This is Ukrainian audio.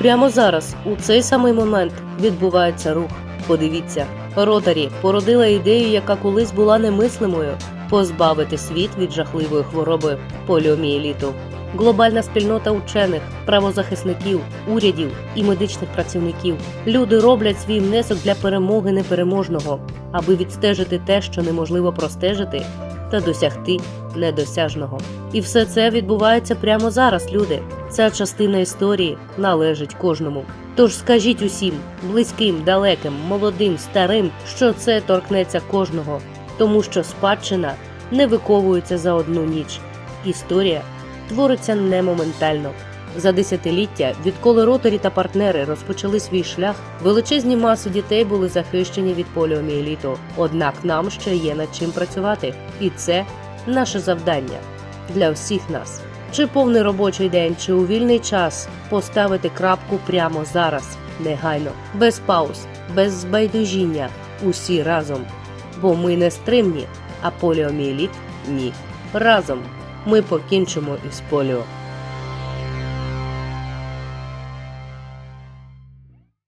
Прямо зараз, у цей самий момент, відбувається рух. Подивіться, Ротарі породила ідею, яка колись була немислимою позбавити світ від жахливої хвороби поліомієліту. Глобальна спільнота учених, правозахисників, урядів і медичних працівників. Люди роблять свій внесок для перемоги непереможного, аби відстежити те, що неможливо простежити, та досягти недосяжного. І все це відбувається прямо зараз, люди. Ця частина історії належить кожному. Тож скажіть усім, близьким, далеким, молодим, старим, що це торкнеться кожного, тому що спадщина не виковується за одну ніч. Історія твориться не моментально. За десятиліття, відколи ротарі та партнери розпочали свій шлях, величезні маси дітей були захищені від поліомієліту. Однак нам ще є над чим працювати, і це наше завдання для всіх нас. Чи повний робочий день, чи у вільний час поставити крапку прямо зараз, негайно, без пауз, без збайдужіння, усі разом. Бо ми не стримні, а поліомієліт ні. Разом ми покінчимо із поліо.